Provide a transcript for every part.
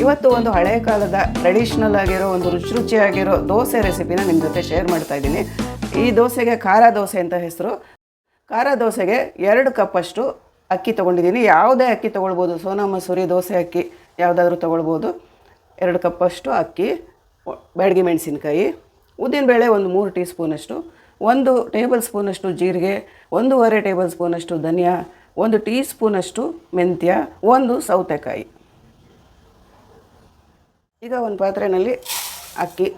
ಇವತ್ತು ಒಂದು ಹಳೆ ಕಾಲದ ಟ್ರೆಡಿಷ್ನಲ್ ಆಗಿರೋ, ಒಂದು ರುಚಿ ರುಚಿಯಾಗಿರೋ ದೋಸೆ ರೆಸಿಪಿನ ನಿಮ್ಮ ಜೊತೆ ಶೇರ್ ಮಾಡ್ತಾ ಇದ್ದೀನಿ. ಈ ದೋಸೆಗೆ ಖಾರ ದೋಸೆ ಅಂತ ಹೆಸರು. ಖಾರ ದೋಸೆಗೆ ಎರಡು ಕಪ್ಪಷ್ಟು ಅಕ್ಕಿ ತೊಗೊಂಡಿದ್ದೀನಿ. ಯಾವುದೇ ಅಕ್ಕಿ ತೊಗೊಳ್ಬೋದು. ಸೋನಾ ಮಸೂರಿ ದೋಸೆ ಅಕ್ಕಿ ಯಾವುದಾದ್ರೂ ತೊಗೊಳ್ಬೋದು. ಎರಡು ಕಪ್ಪಷ್ಟು ಅಕ್ಕಿ ಬ್ಯಾಡಗಿ ಮೆಣಸಿನ್ಕಾಯಿ, ಉದ್ದಿನಬೇಳೆ ಒಂದು ಮೂರು ಟೀ ಸ್ಪೂನಷ್ಟು ಒಂದು ಟೇಬಲ್ ಸ್ಪೂನಷ್ಟು ಜೀರಿಗೆ ಒಂದೂವರೆ ಟೇಬಲ್ ಸ್ಪೂನಷ್ಟು ಧನಿಯಾ, ಒಂದು ಟೀ ಸ್ಪೂನಷ್ಟು ಮೆಂತ್ಯ, ಒಂದು ಸೌತೆಕಾಯಿ. ಈಗ ಒಂದು ಪಾತ್ರೆಯಲ್ಲಿ ಅಕ್ಕಿ,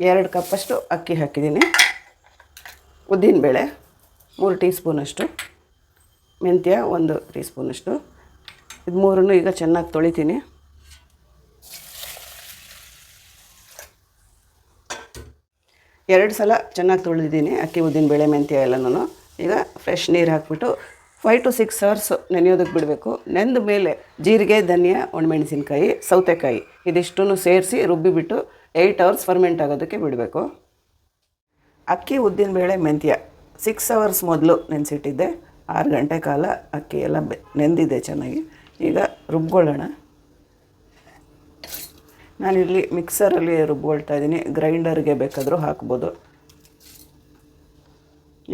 ಎರಡು ಕಪ್ಪಷ್ಟು ಅಕ್ಕಿ ಹಾಕಿದ್ದೀನಿ. ಉದ್ದಿನಬೇಳೆ ಮೂರು ಟೀ ಸ್ಪೂನಷ್ಟು ಮೆಂತ್ಯ ಒಂದು ಟೀ ಸ್ಪೂನಷ್ಟು ಇದು ಮೂರನ್ನು ಈಗ ಚೆನ್ನಾಗಿ ತೊಳಿತೀನಿ. ಎರಡು ಸಲ ಚೆನ್ನಾಗಿ ತೊಳೆದಿದ್ದೀನಿ, ಅಕ್ಕಿ ಉದ್ದಿನ ಬೇಳೆ ಮೆಂತ್ಯ ಎಲ್ಲನೂ ಈಗ ಫ್ರೆಶ್ ನೀರು ಹಾಕ್ಬಿಟ್ಟು ಫೈವ್ ಟು ಸಿಕ್ಸ್ ಅವರ್ಸ್ ನೆನೆಯೋದಕ್ಕೆ ಬಿಡಬೇಕು. ನೆಂದ ಮೇಲೆ ಜೀರಿಗೆ, ಧನಿಯಾ, ಒಣಮೆಣಸಿನ್ಕಾಯಿ, ಸೌತೆಕಾಯಿ ಇದಿಷ್ಟೂ ಸೇರಿಸಿ ರುಬ್ಬಿಬಿಟ್ಟು ಏಯ್ಟ್ ಅವರ್ಸ್ ಫರ್ಮೆಂಟ್ ಆಗೋದಕ್ಕೆ ಬಿಡಬೇಕು. ಅಕ್ಕಿ ಉದ್ದಿನಬೇಳೆ ಮೆಂತ್ಯ ಸಿಕ್ಸ್ ಅವರ್ಸ್ ಮೊದಲು ನೆನೆಸಿಟ್ಟಿದ್ದೆ. ಆರು ಗಂಟೆ ಕಾಲ ಅಕ್ಕಿ ಎಲ್ಲ ನೆಂದಿದೆ ಚೆನ್ನಾಗಿ. ಈಗ ರುಬ್ಕೊಳ್ಳೋಣ. ನಾನಿಲ್ಲಿ ಮಿಕ್ಸರಲ್ಲಿ ರುಬ್ಕೊಳ್ತಾ ಇದ್ದೀನಿ. ಗ್ರೈಂಡರ್ಗೆ ಬೇಕಾದರೂ ಹಾಕ್ಬೋದು.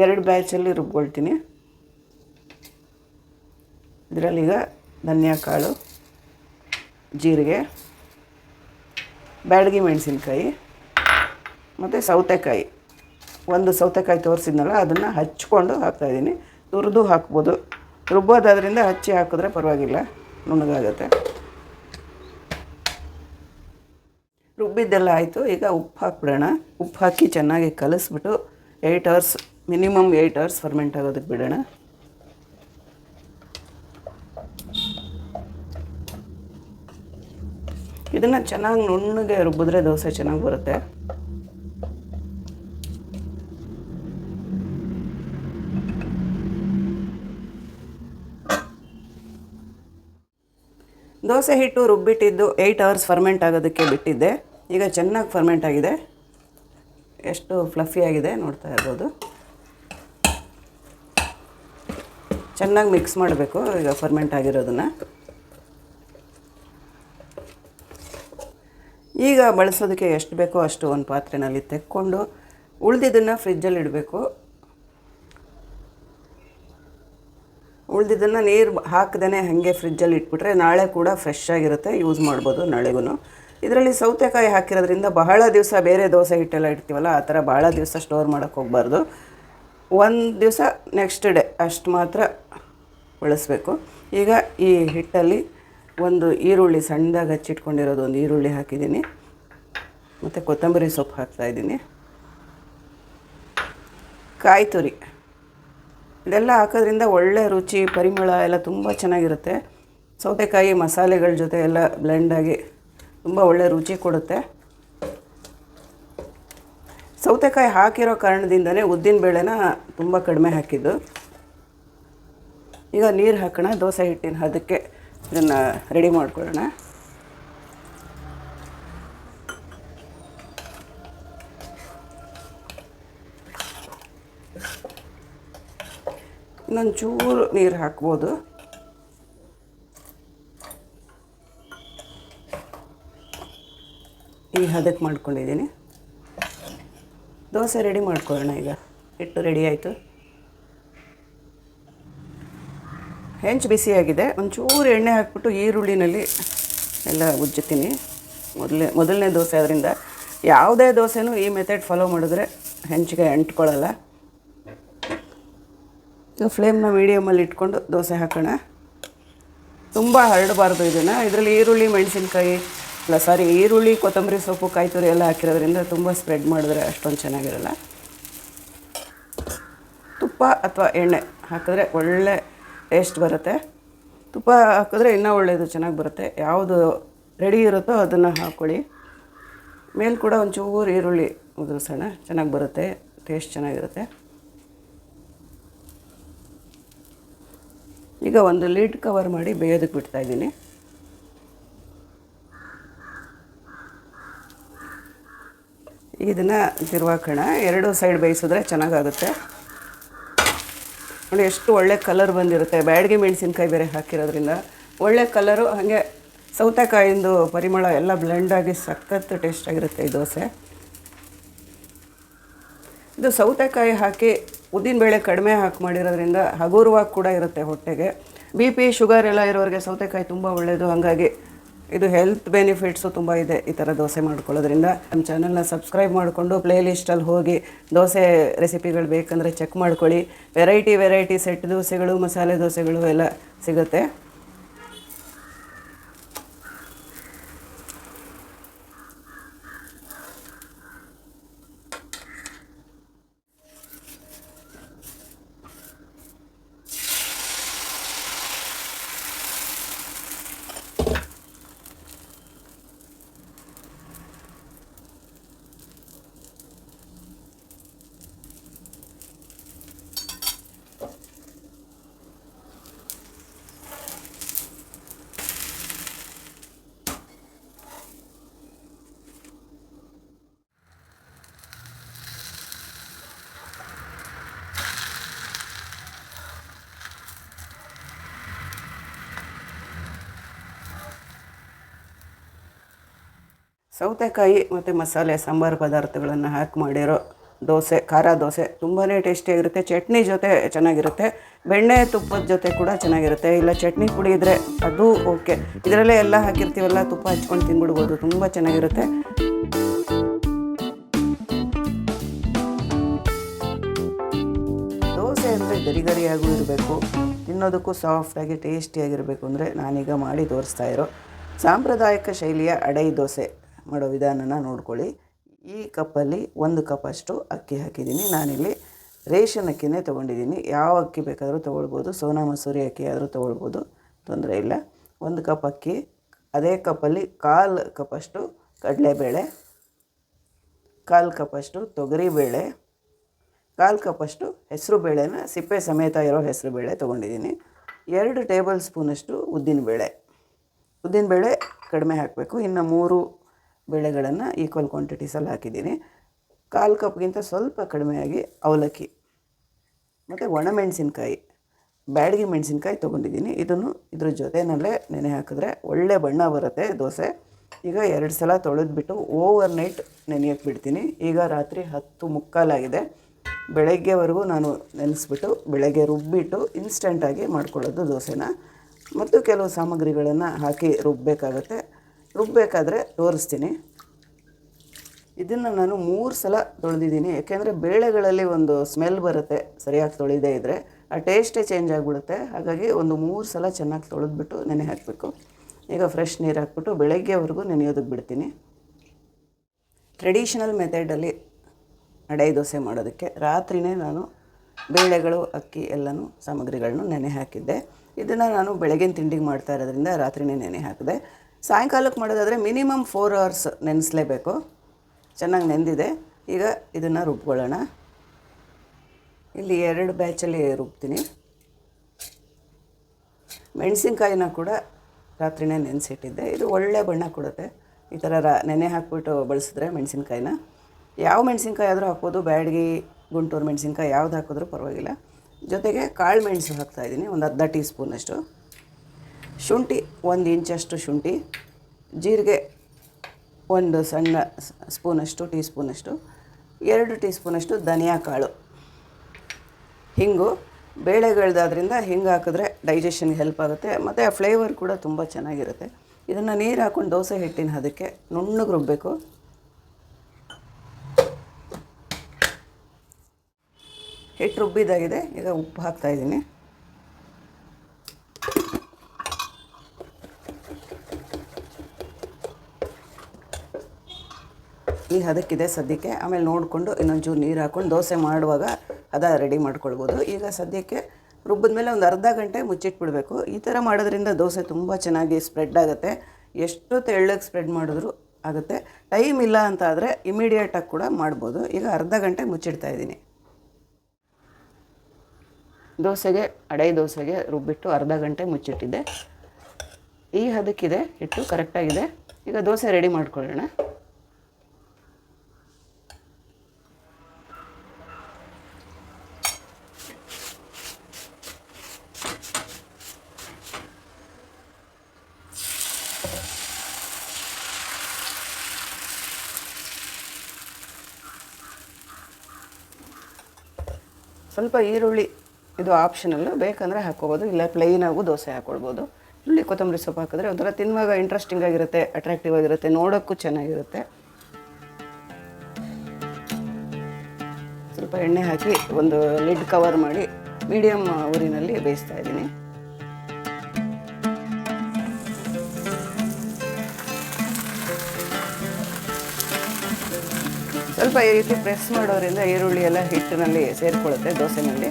ಎರಡು ಬ್ಯಾಚಲ್ಲಿ ರುಬ್ಕೊಳ್ತೀನಿ. ಇದರಲ್ಲಿ ಈಗ ಧನಿಯಾ ಕಾಳು, ಜೀರಿಗೆ, ಬ್ಯಾಡಗಿ ಮೆಣಸಿನ್ಕಾಯಿ, ಮತ್ತು ಸೌತೆಕಾಯಿ. ಒಂದು ಸೌತೆಕಾಯಿ ತೋರಿಸಿದ್ನಲ್ಲ, ಅದನ್ನು ಹಚ್ಕೊಂಡು ಹಾಕ್ತಾಯಿದ್ದೀನಿ ತುರಿದು ಹಾಕ್ಬೋದು. ರುಬ್ಬೋದಾದ್ರಿಂದ ಹಚ್ಚಿ ಹಾಕಿದ್ರೆ ಪರವಾಗಿಲ್ಲ, ನುಣ್ಣಗಾಗುತ್ತೆ. ರುಬ್ಬಿದ್ದೆಲ್ಲ ಆಯಿತು. ಈಗ ಉಪ್ಪು ಹಾಕ್ಬಿಡೋಣ. ಉಪ್ಪು ಹಾಕಿ ಚೆನ್ನಾಗಿ ಕಲಿಸ್ಬಿಟ್ಟು eight hours minimum eight hours ferment ಆಗೋದಕ್ಕೆ ಬಿಡೋಣ. ಇದನ್ನು ಚೆನ್ನಾಗಿ ನುಣ್ಣಗೆ ರುಬ್ಬಿದ್ರೆ ದೋಸೆ ಚೆನ್ನಾಗಿ ಬರುತ್ತೆ. ದೋಸೆ ಹಿಟ್ಟು ರುಬ್ಬಿಟ್ಟಿದ್ದು ಏಯ್ಟ್ ಅವರ್ಸ್ ಫರ್ಮೆಂಟ್ ಆಗೋದಕ್ಕೆ ಬಿಟ್ಟಿದ್ದೆ. ಈಗ ಚೆನ್ನಾಗಿ ಫರ್ಮೆಂಟ್ ಆಗಿದೆ. ಎಷ್ಟು ಫ್ಲಫಿ ಆಗಿದೆ ನೋಡ್ತಾ ಇರ್ಬೋದು. ಚೆನ್ನಾಗಿ ಮಿಕ್ಸ್ ಮಾಡಬೇಕು ಈಗ ಫರ್ಮೆಂಟ್ ಆಗಿರೋದನ್ನು. ಈಗ ಬಳಸೋದಕ್ಕೆ ಎಷ್ಟು ಬೇಕೋ ಅಷ್ಟು ಒಂದು ಪಾತ್ರೆನಲ್ಲಿ ತೆಕ್ಕೊಂಡು ಉಳಿದಿದ್ದನ್ನು ಫ್ರಿಜ್ಜಲ್ಲಿ ಇಡಬೇಕು. ಉಳಿದಿದ್ದನ್ನು ನೀರು ಹಾಕ್ದೇ ಹಾಗೆ ಫ್ರಿಜ್ಜಲ್ಲಿ ಇಟ್ಬಿಟ್ರೆ ನಾಳೆ ಕೂಡ ಫ್ರೆಶ್ ಆಗಿರುತ್ತೆ ಯೂಸ್ ಮಾಡ್ಬೋದು ನಾಳೆಗೂ ಇದರಲ್ಲಿ ಸೌತೆಕಾಯಿ ಹಾಕಿರೋದ್ರಿಂದ ಬಹಳ ದಿವಸ ಬೇರೆ ದೋಸೆ ಹಿಟ್ಟೆಲ್ಲ ಇಡ್ತೀವಲ್ಲ, ಆ ಥರ ಭಾಳ ದಿವಸ ಸ್ಟೋರ್ ಮಾಡೋಕ್ಕೆ ಹೋಗಬಾರ್ದು. ಒಂದು ದಿವಸ ನೆಕ್ಸ್ಟ್ ಡೇ ಅಷ್ಟು ಮಾತ್ರ ಬಳಸಬೇಕು. ಈಗ ಈ ಹಿಟ್ಟಲ್ಲಿ ಒಂದು ಈರುಳ್ಳಿ ಸಣ್ಣದಾಗಿ ಹಚ್ಚಿಟ್ಕೊಂಡಿರೋದು, ಒಂದು ಈರುಳ್ಳಿ ಹಾಕಿದ್ದೀನಿ. ಮತ್ತು ಕೊತ್ತಂಬರಿ ಸೊಪ್ಪು ಹಾಕ್ತಾಯಿದ್ದೀನಿ ಕಾಯಿ ತುರಿ. ಇದೆಲ್ಲ ಹಾಕೋದ್ರಿಂದ ಒಳ್ಳೆ ರುಚಿ, ಪರಿಮಳ ಎಲ್ಲ ತುಂಬ ಚೆನ್ನಾಗಿರುತ್ತೆ. ಸೌತೆಕಾಯಿ ಮಸಾಲೆಗಳ ಜೊತೆ ಎಲ್ಲ ಬ್ಲೆಂಡಾಗಿ ತುಂಬ ಒಳ್ಳೆ ರುಚಿ ಕೊಡುತ್ತೆ. ಸೌತೆಕಾಯಿ ಹಾಕಿರೋ ಕಾರಣದಿಂದನೇ ಉದ್ದಿನಬೇಳೆನ ತುಂಬ ಕಡಿಮೆ ಹಾಕಿದ್ದು. ಈಗ ನೀರು ಹಾಕೋಣ, ದೋಸೆ ಹಿಟ್ಟಿನ ಅದಕ್ಕೆ ಇದನ್ನು ರೆಡಿ ಮಾಡ್ಕೊಳ್ಳೋಣ. ಇನ್ನೊಂದು ಚೂರು ನೀರು ಹಾಕ್ಬೋದು. ಈ ಹದಕ್ಕೆ ಮಾಡ್ಕೊಂಡಿದ್ದೀನಿ. ದೋಸೆ ರೆಡಿ ಮಾಡ್ಕೊಳ್ಳೋಣ ಈಗ. ಹಿಟ್ಟು ರೆಡಿ ಆಯಿತು. ಹೆಂಚು ಬಿಸಿಯಾಗಿದೆ ಒಂಚೂರು ಎಣ್ಣೆ ಹಾಕ್ಬಿಟ್ಟು ಈರುಳ್ಳಿನಲ್ಲಿ ಎಲ್ಲ ಉಜ್ಜುತ್ತೀನಿ. ಮೊದಲೇ, ಮೊದಲನೇ ದೋಸೆ ಅದರಿಂದ ಯಾವುದೇ ದೋಸೆನೂ ಈ ಮೆಥಡ್ ಫಾಲೋ ಮಾಡಿದ್ರೆ ಹೆಂಚಿಗೆ ಅಂಟ್ಕೊಳ್ಳಲ್ಲ. ಫ್ಲೇಮ್ನ ಮೀಡಿಯಮಲ್ಲಿ ಇಟ್ಕೊಂಡು ದೋಸೆ ಹಾಕೋಣ. ತುಂಬ ಹರಡಬಾರ್ದು ಇದನ್ನು. ಇದರಲ್ಲಿ ಈರುಳ್ಳಿ, ಮೆಣಸಿನ್ಕಾಯಿ ಇಲ್ಲ ಸಾರಿ ಈರುಳ್ಳಿ, ಕೊತ್ತಂಬರಿ ಸೊಪ್ಪು ಕಾಯಿ ತುರಿ ಎಲ್ಲ ಹಾಕಿರೋದ್ರಿಂದ ತುಂಬ ಸ್ಪ್ರೆಡ್ ಮಾಡಿದ್ರೆ ಅಷ್ಟೊಂದು ಚೆನ್ನಾಗಿರಲ್ಲ. ತುಪ್ಪ ಅಥವಾ ಎಣ್ಣೆ ಹಾಕಿದ್ರೆ ಒಳ್ಳೆ ಟೇಸ್ಟ್ ಬರುತ್ತೆ. ತುಪ್ಪ ಹಾಕಿದ್ರೆ ಇನ್ನೂ ಒಳ್ಳೆಯದು ಚೆನ್ನಾಗಿ ಬರುತ್ತೆ. ಯಾವುದು ರೆಡಿ ಇರುತ್ತೋ ಅದನ್ನು ಹಾಕ್ಕೊಳ್ಳಿ ಮೇಲೆ ಕೂಡ ಒಂಚೂರು ಈರುಳ್ಳಿ ಉದುರಿಸೋಣ. ಚೆನ್ನಾಗಿ ಬರುತ್ತೆ ಟೇಸ್ಟ್ ಚೆನ್ನಾಗಿರುತ್ತೆ. ಈಗ ಒಂದು ಲಿಡ್ ಕವರ್ ಮಾಡಿ ಬೇಯೋದಕ್ಕೆ ಬಿಡ್ತಾ ಇದನ್ನು ತಿರುವಾಕೋಣ. ಎರಡು ಸೈಡ್ ಬೇಯಿಸಿದ್ರೆ ಚೆನ್ನಾಗಾಗುತ್ತೆ. ನೋಡಿ, ಎಷ್ಟು ಒಳ್ಳೆ ಕಲರ್ ಬಂದಿರುತ್ತೆ. ಬ್ಯಾಡಿಗೆ ಮೆಣಸಿನ್ಕಾಯಿ ಬೇರೆ ಹಾಕಿರೋದ್ರಿಂದ. ಒಳ್ಳೆ ಕಲರು, ಹಾಗೆ ಸೌತೆಕಾಯಿಂದು ಪರಿಮಳ ಎಲ್ಲ ಬ್ಲೆಂಡಾಗಿ ಸಖತ್ತು ಟೇಸ್ಟಾಗಿರುತ್ತೆ ಈ ದೋಸೆ. ಇದು ಸೌತೆಕಾಯಿ ಹಾಕಿ ಉದ್ದಿನಬೇಳೆ ಕಡಿಮೆ ಹಾಕಿ ಮಾಡಿರೋದ್ರಿಂದ ಹಗುರವಾಗಿ ಕೂಡ ಇರುತ್ತೆ ಹೊಟ್ಟೆಗೆ. ಬಿ ಪಿ ಶುಗರ್ ಎಲ್ಲ ಇರೋರಿಗೆ ಸೌತೆಕಾಯಿ ತುಂಬ ಒಳ್ಳೆಯದು ಹಾಗಾಗಿ ಇದು ಹೆಲ್ತ್ ಬೆನಿಫಿಟ್ಸು ತುಂಬ ಇದೆ ಈ ಥರ ದೋಸೆ ಮಾಡ್ಕೊಳ್ಳೋದ್ರಿಂದ. ನಮ್ಮ ಚಾನಲ್ನ ಸಬ್ಸ್ಕ್ರೈಬ್ ಮಾಡಿಕೊಂಡು ಪ್ಲೇ ಲಿಸ್ಟಲ್ಲಿ ಹೋಗಿ ದೋಸೆ ರೆಸಿಪಿಗಳು ಬೇಕಂದ್ರೆ ಚೆಕ್ ಮಾಡ್ಕೊಳ್ಳಿ. ವೆರೈಟಿ ವೆರೈಟಿ ಸೆಟ್ ದೋಸೆಗಳು, ಮಸಾಲೆ ದೋಸೆಗಳು ಎಲ್ಲ ಸಿಗುತ್ತೆ. ಸೌತೆಕಾಯಿ ಮತ್ತು ಮಸಾಲೆ ಸಾಂಬಾರು ಪದಾರ್ಥಗಳನ್ನು ಹಾಕಿ ಮಾಡಿರೋ ದೋಸೆ, ಖಾರ ದೋಸೆ ತುಂಬಾ ಟೇಸ್ಟಿಯಾಗಿರುತ್ತೆ ಚಟ್ನಿ ಜೊತೆ ಚೆನ್ನಾಗಿರುತ್ತೆ. ಬೆಣ್ಣೆ ತುಪ್ಪದ ಜೊತೆ ಕೂಡ ಚೆನ್ನಾಗಿರುತ್ತೆ. ಇಲ್ಲ ಚಟ್ನಿ ಪುಡಿ ಇದ್ದರೆ ಅದು ಓಕೆ ಇದರಲ್ಲೇ ಎಲ್ಲ ಹಾಕಿರ್ತೀವಲ್ಲ, ತುಪ್ಪ ಹಚ್ಕೊಂಡು ತಿಂದ್ಬಿಡ್ಬೋದು ತುಂಬ ಚೆನ್ನಾಗಿರುತ್ತೆ. ದೋಸೆ ಅಂದರೆ ಗರಿ ಗರಿಯಾಗೂ ಇರಬೇಕು. ತಿನ್ನೋದಕ್ಕೂ ಸಾಫ್ಟಾಗಿ ಟೇಸ್ಟಿಯಾಗಿರಬೇಕು ಅಂದರೆ ನಾನೀಗ ಮಾಡಿ ತೋರಿಸ್ತಾ ಇರೋ ಸಾಂಪ್ರದಾಯಿಕ ಶೈಲಿಯ ಅಡೈ ದೋಸೆ. ಮಾಡೋ ವಿಧಾನನ ನೋಡ್ಕೊಳ್ಳಿ. ಈ ಕಪ್ಪಲ್ಲಿ ಒಂದು ಕಪ್ಪಷ್ಟು ಅಕ್ಕಿ ಹಾಕಿದ್ದೀನಿ. ನಾನಿಲ್ಲಿ ರೇಷನ್ ಅಕ್ಕಿನೇ ತೊಗೊಂಡಿದ್ದೀನಿ. ಯಾವ ಅಕ್ಕಿ ಬೇಕಾದರೂ ತೊಗೊಳ್ಬೋದು. ಸೋನಾ ಮಸೂರಿ ಅಕ್ಕಿ ಆದರೂ ತೊಗೊಳ್ಬೋದು. ತೊಂದರೆ ಇಲ್ಲ. ಒಂದು ಕಪ್ ಅಕ್ಕಿ, ಅದೇ ಕಪ್ಪಲ್ಲಿ ಕಾಲು ಕಪ್ಪಷ್ಟು ಕಡಲೆಬೇಳೆ, ಕಾಲು ಕಪ್ಪಷ್ಟು ತೊಗರಿಬೇಳೆ, ಕಾಲು ಕಪ್ಪಷ್ಟು ಹೆಸರು ಬೇಳೆನ ಸಿಪ್ಪೆ ಸಮೇತ ಇರೋ ಹೆಸರು ಬೇಳೆ ತೊಗೊಂಡಿದ್ದೀನಿ. ಎರಡು ಟೇಬಲ್ ಸ್ಪೂನಷ್ಟು ಉದ್ದಿನಬೇಳೆ. ಉದ್ದಿನಬೇಳೆ ಕಡಿಮೆ ಹಾಕಬೇಕು. ಇನ್ನು ಮೂರು ಬೇಳೆಗಳನ್ನು ಈಕ್ವಲ್ ಕ್ವಾಂಟಿಟೀಸಲ್ಲಿ ಹಾಕಿದ್ದೀನಿ. ಕಾಲು ಕಪ್ಗಿಂತ ಸ್ವಲ್ಪ ಕಡಿಮೆಯಾಗಿ ಅವಲಕ್ಕಿ. ಮತ್ತು ಒಣಮೆಣಸಿನ್ಕಾಯಿ, ಬ್ಯಾಡಗಿ ಮೆಣಸಿನ್ಕಾಯಿ ತೊಗೊಂಡಿದ್ದೀನಿ. ಇದನ್ನು ಇದ್ರ ಜೊತೆಯಲ್ಲೇ ನೆನೆ ಹಾಕಿದ್ರೆ ಒಳ್ಳೆ ಬಣ್ಣ ಬರುತ್ತೆ ದೋಸೆ. ಈಗ ಎರಡು ಸಲ ತೊಳೆದ್ಬಿಟ್ಟು ಓವರ್ ನೈಟ್ ನೆನೆಯಕ್ಕೆ ಬಿಡ್ತೀನಿ. ಈಗ ರಾತ್ರಿ ಹತ್ತು ಮುಕ್ಕಾಲಾಗಿದೆ. ಬೆಳಗ್ಗೆವರೆಗೂ ನಾನು ನೆನೆಸ್ಬಿಟ್ಟು ಬೆಳಗ್ಗೆ ರುಬ್ಬಿಟ್ಟು ಇನ್ಸ್ಟೆಂಟಾಗಿ ಮಾಡ್ಕೊಳ್ಳೋದು ದೋಸೆನ. ಮತ್ತು ಕೆಲವು ಸಾಮಗ್ರಿಗಳನ್ನು ಹಾಕಿ ರುಬ್ಬಬೇಕಾಗತ್ತೆ ರುಬ್ಬಬೇಕಾದ್ರೆ ತೋರಿಸ್ತೀನಿ. ಇದನ್ನು ನಾನು ಮೂರು ಸಲ ತೊಳೆದಿದ್ದೀನಿ. ಯಾಕೆಂದರೆ ಬೇಳೆಗಳಲ್ಲಿ ಒಂದು ಸ್ಮೆಲ್ ಬರುತ್ತೆ, ಸರಿಯಾಗಿ ತೊಳೆದೇ ಇದ್ದರೆ ಆ ಟೇಸ್ಟೇ ಚೇಂಜ್ ಆಗಿಬಿಡುತ್ತೆ. ಹಾಗಾಗಿ ಒಂದು ಮೂರು ಸಲ ಚೆನ್ನಾಗಿ ತೊಳೆದ್ಬಿಟ್ಟು ನೆನೆ ಹಾಕಬೇಕು. ಈಗ ಫ್ರೆಶ್ ನೀರು ಹಾಕ್ಬಿಟ್ಟು ಬೆಳಗ್ಗೆವರೆಗೂ ನೆನೆಯೋದಕ್ಕೆ ಬಿಡ್ತೀನಿ. ಟ್ರೆಡಿಷನಲ್ ಮೆಥಡಲ್ಲಿ ಅಡೈ ದೋಸೆ ಮಾಡೋದಕ್ಕೆ ರಾತ್ರಿನೇ ನಾನು ಬೇಳೆಗಳು, ಅಕ್ಕಿ ಎಲ್ಲನೂ ಸಾಮಗ್ರಿಗಳನ್ನು ನೆನೆ ಹಾಕಿದ್ದೆ. ಇದನ್ನು ನಾನು ಬೆಳಗಿನ ತಿಂಡಿಗೆ ಮಾಡ್ತಾ ಇರೋದ್ರಿಂದ ರಾತ್ರಿನೇ ನೆನೆ ಹಾಕಿದೆ. ಸಾಯಂಕಾಲಕ್ಕೆ ಮಾಡೋದಾದರೆ ಮಿನಿಮಮ್ ಫೋರ್ ಅವರ್ಸ್ ನೆನೆಸಲೇಬೇಕು. ಚೆನ್ನಾಗಿ ನೆಂದಿದೆ. ಈಗ ಇದನ್ನು ರುಬ್ಕೊಳ್ಳೋಣ. ಇಲ್ಲಿ ಎರಡು ಬ್ಯಾಚಲ್ಲಿ ರುಬ್ತೀನಿ. ಮೆಣಸಿನ್ಕಾಯಿನ ಕೂಡ ರಾತ್ರಿನೇ ನೆನೆಸಿಟ್ಟಿದ್ದೆ. ಇದು ಒಳ್ಳೆ ಬಣ್ಣ ಕೊಡುತ್ತೆ. ಈ ಥರ ರಾ, ನೆನೆ ಹಾಕ್ಬಿಟ್ಟು ಬಳಸಿದ್ರೆ ಮೆಣಸಿನ್ಕಾಯಿನ. ಯಾವ ಮೆಣಸಿನ್ಕಾಯಿ ಆದರೂ ಹಾಕ್ಬೋದು. ಬ್ಯಾಡಗಿ, ಗುಂಟೂರು ಮೆಣಸಿನ್ಕಾಯಿ ಯಾವ್ದು ಹಾಕಿದ್ರೂ ಪರವಾಗಿಲ್ಲ. ಜೊತೆಗೆ ಕಾಳು ಮೆಣಸು ಹಾಕ್ತಾಯಿದ್ದೀನಿ ಒಂದು ಅರ್ಧ ಟೀ ಸ್ಪೂನಷ್ಟು ಶುಂಠಿ, ಒಂದು ಇಂಚಷ್ಟು ಶುಂಠಿ, ಜೀರಿಗೆ ಒಂದು ಸಣ್ಣ ಸ್ಪೂನಷ್ಟು ಟೀ ಸ್ಪೂನಷ್ಟು ಎರಡು ಟೀ ಸ್ಪೂನಷ್ಟು ಧನಿಯಾ ಕಾಳು. ಹಿಂಗು ಬೇಳೆಗಳ್ದಾದ್ರಿಂದ ಹಿಂಗೆ ಹಾಕಿದ್ರೆ ಡೈಜೆಷನ್ಗೆ ಹೆಲ್ಪ್ ಆಗುತ್ತೆ, ಮತ್ತು ಆ ಫ್ಲೇವರ್ ಕೂಡ ತುಂಬ ಚೆನ್ನಾಗಿರುತ್ತೆ. ಇದನ್ನು ನೀರು ಹಾಕ್ಕೊಂಡು ದೋಸೆ ಹಿಟ್ಟಿನ ಅದಕ್ಕೆ ನುಣ್ಣಗೆ ರುಬ್ಬಬೇಕು ಹಿಟ್ಟು ರುಬ್ಬಿದಾಗಿದೆ, ಈಗ ಉಪ್ಪು ಹಾಕ್ತಾ ಇದ್ದೀನಿ ಈ ಹದಕ್ಕಿದೆ ಸದ್ಯಕ್ಕೆ. ಆಮೇಲೆ ನೋಡಿಕೊಂಡು ಇನ್ನೊಂಚೂರು ನೀರು ಹಾಕ್ಕೊಂಡು ದೋಸೆ ಮಾಡುವಾಗ ಅದ ರೆಡಿ ಮಾಡ್ಕೊಳ್ಬೋದು. ಈಗ ಸದ್ಯಕ್ಕೆ ರುಬ್ಬಿದ ಮೇಲೆ ಒಂದು ಅರ್ಧ ಗಂಟೆ ಮುಚ್ಚಿಟ್ಬಿಡಬೇಕು. ಈ ಥರ ಮಾಡೋದ್ರಿಂದ ದೋಸೆ ತುಂಬ ಚೆನ್ನಾಗಿ ಸ್ಪ್ರೆಡ್ ಆಗುತ್ತೆ. ಎಷ್ಟು ತೆಳ್ಳಗೆ ಸ್ಪ್ರೆಡ್ ಮಾಡಿದ್ರು ಆಗುತ್ತೆ. ಟೈಮ್ ಇಲ್ಲ ಅಂತ ಆದರೆ ಇಮಿಡಿಯೇಟಾಗಿ ಕೂಡ ಮಾಡ್ಬೋದು. ಈಗ ಅರ್ಧ ಗಂಟೆ ಮುಚ್ಚಿಡ್ತಾ ಇದ್ದೀನಿ. ದೋಸೆಗೆ, ಅಡೈ ದೋಸೆಗೆ ರುಬ್ಬಿಟ್ಟು ಅರ್ಧ ಗಂಟೆ ಮುಚ್ಚಿಟ್ಟಿದ್ದೆ. ಈ ಹದಕ್ಕಿದೆ, ಹಿಟ್ಟು ಕರೆಕ್ಟಾಗಿದೆ ಈಗ ದೋಸೆ ರೆಡಿ ಮಾಡ್ಕೊಳ್ಳೋಣ. ಸ್ವಲ್ಪ ಈರುಳ್ಳಿ ಇದು ಆಪ್ಷನಲ್ಲು ಬೇಕಂದರೆ ಹಾಕ್ಕೋಬೋದು, ಇಲ್ಲ ಪ್ಲೈನಾಗೂ ದೋಸೆ ಹಾಕ್ಕೊಳ್ಬೋದು. ಈರುಳ್ಳಿ, ಕೊತ್ತಂಬರಿ ಸೊಪ್ಪು ಹಾಕಿದ್ರೆ ಒಂಥರ ತಿನ್ನುವಾಗ ಇಂಟ್ರೆಸ್ಟಿಂಗ್ ಆಗಿರುತ್ತೆ ಅಟ್ರಾಕ್ಟಿವ್ ಆಗಿರುತ್ತೆ, ನೋಡೋಕ್ಕೂ ಚೆನ್ನಾಗಿರುತ್ತೆ. ಸ್ವಲ್ಪ ಎಣ್ಣೆ ಹಾಕಿ ಒಂದು ಲಿಡ್ ಕವರ್ ಮಾಡಿ ಮೀಡಿಯಮ್ ಊರಿನಲ್ಲಿ ಬೇಯಿಸ್ತಾ ಇದ್ದೀನಿ. ಸ್ವಲ್ಪ ಈ ರೀತಿ ಪ್ರೆಸ್ ಮಾಡೋದ್ರಿಂದ ಈರುಳ್ಳಿ ಎಲ್ಲ ಹಿಟ್ಟಿನಲ್ಲಿ ಸೇರಿಕೊಳ್ಳುತ್ತೆ ದೋಸೆನಲ್ಲಿ.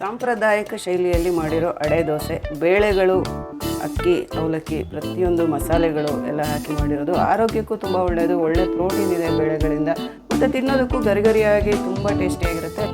ಸಾಂಪ್ರದಾಯಿಕ ಶೈಲಿಯಲ್ಲಿ ಮಾಡಿರೋ ಅಡೆ ದೋಸೆ, ಬೇಳೆಗಳು, ಅಕ್ಕಿ, ಅವಲಕ್ಕಿ, ಪ್ರತಿಯೊಂದು ಮಸಾಲೆಗಳು ಎಲ್ಲ ಹಾಕಿ ಮಾಡಿರೋದು ಆರೋಗ್ಯಕ್ಕೂ ತುಂಬ ಒಳ್ಳೆಯದು. ಒಳ್ಳೆ ಪ್ರೋಟೀನ್ ಇದೆ ಬೇಳೆಗಳಿಂದ. ಮತ್ತು ತಿನ್ನೋದಕ್ಕೂ ಗರಿಗರಿಯಾಗಿ ತುಂಬ ಟೇಸ್ಟಿಯಾಗಿರುತ್ತೆ